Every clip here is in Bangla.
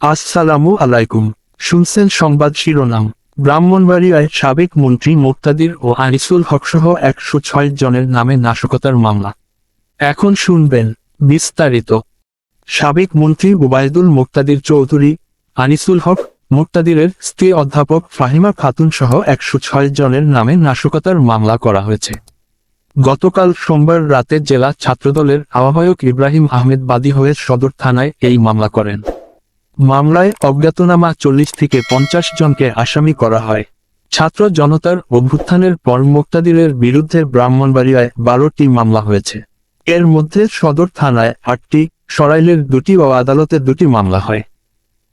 আসসালামু আলাইকুম। শুনছেন সংবাদ শিরোনাম। ব্রাহ্মণবাড়িয়ায় সাবেক মন্ত্রী মোক্তাদির ও আনিসুল হকসহ একশো ছয় জনের নামে নাশকতার মামলা। এখন শুনবেন বিস্তারিত। সাবেক মন্ত্রী ওবায়দুল মোক্তাদির চৌধুরী, আনিসুল হক মোক্তাদিরের স্ত্রী অধ্যাপক ফাহিমা খাতুন সহ একশো ছয় জনের নামে নাশকতার মামলা করা হয়েছে। গতকাল সোমবার রাতে জেলা ছাত্রদলের আহ্বায়ক ইব্রাহিম আহমেদ বাদী হয়ে সদর থানায় এই মামলা করেন। মামলায় অজ্ঞাতনামা চল্লিশ থেকে পঞ্চাশ জনকে আসামি করা হয়। ছাত্র জনতার অভ্যুত্থানের পর মুক্তাদিরের বিরুদ্ধে ব্রাহ্মণবাড়িয়ায় বারোটি মামলা হয়েছে। এর মধ্যে সদর থানায় আটটি, সরাইলের দুটি ও আদালতে দুটি মামলা হয়।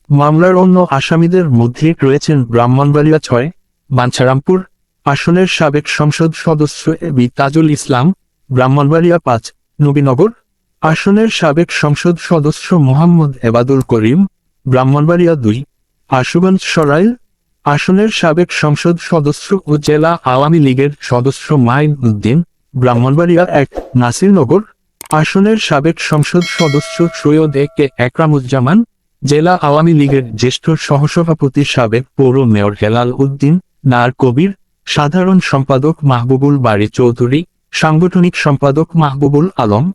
মামলার অন্য আসামিদের মধ্যে রয়েছেন ব্রাহ্মণবাড়িয়া ছয়, বাঞ্ছারামপুর, আসনের সাবেক সংসদ সদস্য এ বি তাজুল ইসলাম, ব্রাহ্মণবাড়িয়া পাঁচ, নবীনগর, আসনের সাবেক সংসদ সদস্য মোহাম্মদ এবাদুল করিম ব্রাহ্মণবাড়িয়া দুই, আশুগঞ্জ সরাইল, আসনের সাবেক সংসদ সদস্য ও জেলা আওয়ামী লীগের সদস্য মাইন উদ্দিন, ব্রাহ্মণবাড়িয়া এক, নাসিরনগর, আসনের সাবেক সংসদ সদস্য সৈয়দ এ কে একরামুজ্জামান, জেলা আওয়ামী লীগের জ্যেষ্ঠ সহসভাপতি সাবেক পৌর মেয়র হেলাল উদ্দিন, নার কবির, সাধারণ সম্পাদক মাহবুবুল বাড়ি চৌধুরী, সাংগঠনিক সম্পাদক মাহবুবুল আলম,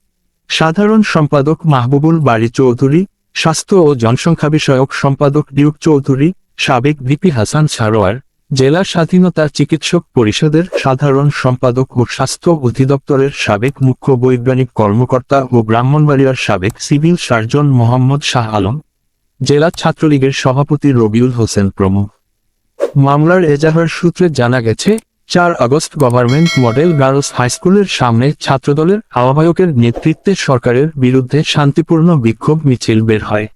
সাধারণ সম্পাদক মাহবুবুল বাড়ি চৌধুরী স্বাস্থ্য ও জনসংখ্যা বিষয়ক সম্পাদক ডিউক চৌধুরী, সাবেক ভিপি হাসান সারোয়ার, জেলা স্বাধীনতা চিকিৎসক পরিষদের সাধারণ সম্পাদক ও স্বাস্থ্য অধিদপ্তরের সাবেক মুখ্য বৈজ্ঞানিক কর্মকর্তা ও ব্রাহ্মণবাড়িয়ার সাবেক সিভিল সার্জন মোহাম্মদ শাহ আলম, জেলা ছাত্রলীগের সভাপতি রবিউল হোসেন প্রমুখ। মামলার এজাহার সূত্রে জানা গেছে চার আগস্ট গভর্নমেন্ট মডেল গার্লস হাইস্কুলের সামনে ছাত্রদলের আহ্বায়কের নেতৃত্বে সরকারের বিরুদ্ধে শান্তিপূর্ণ বিক্ষোভ মিছিল বের হয়।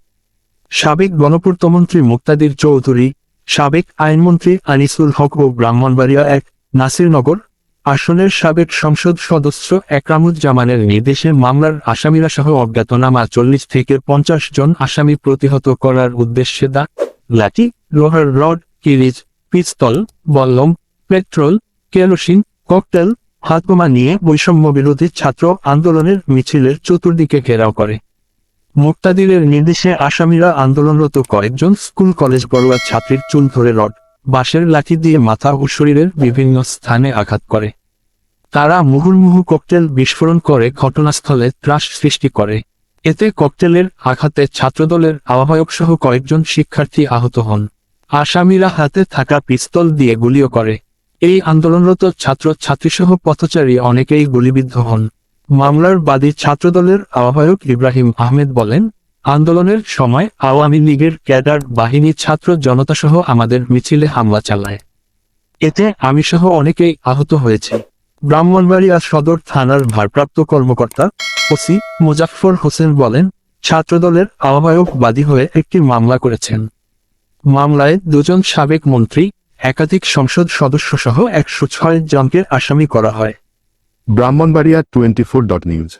সাবেক গণপূর্তমন্ত্রী মুক্তাদির চৌধুরী, সাবেক আইনমন্ত্রী আনিসুল হক ও ব্রাহ্মণবাড়িয়া এক নাসিরনগর আসনের সাবেক সংসদ সদস্য একরামুজ্জামানের নির্দেশে মামলার আসামিরা সহ অজ্ঞাতনামা চল্লিশ থেকে পঞ্চাশ জন আসামি প্রতিহত করার উদ্দেশ্যে দা, লাঠি, লোহার রড কিরিজ পিস্তল, বল্লম পেট্রোল, কেরোসিন, ককটেল, হাতবোমা নিয়ে বৈষম্য বিরোধী ছাত্র আন্দোলনের মিছিলের চতুর্দিকে ঘেরাও করে। মুক্তাদিরের নির্দেশে আসামিরা আন্দোলনরত কয়েকজন স্কুল কলেজ পড়ুয়া ছাত্রীর চুল ধরে রড, বাঁশের লাঠি দিয়ে মাথা ও শরীরের বিভিন্ন স্থানে আঘাত করে। তারা মুহুর্মুহু ককটেল বিস্ফোরণ করে ঘটনাস্থলে ত্রাস সৃষ্টি করে। এতে ককটেলের আঘাতে ছাত্রদলের আহ্বায়ক সহ কয়েকজন শিক্ষার্থী আহত হন। আসামিরা হাতে থাকা পিস্তল দিয়ে গুলিও করে। এই আন্দোলনরত ছাত্র ছাত্রীসহ পথচারী অনেকেই গুলিবিদ্ধ হন। মামলার বাদী ছাত্রদলের আহ্বায়ক ইব্রাহিম আহমেদ বলেন, আন্দোলনের সময় আওয়ামী লীগের ক্যাডার বাহিনী ছাত্র জনতাসহ আমাদের মিছিলে হামলা চালায়। এতে আমি সহ অনেকেই আহত হয়েছে। ব্রাহ্মণবাড়িয়া সদর থানার ভারপ্রাপ্ত কর্মকর্তা ওসি মুজাফফর হোসেন বলেন, ছাত্রদলের আহ্বায়ক বাদী হয়ে একটি মামলা করেছেন। মামলায় দুজন সাবেক মন্ত্রী একাধিক সংসদ সদস্য সহ একশো ছয় জনকে আসামি করা হয়। Brahmanbaria twenty four dot news.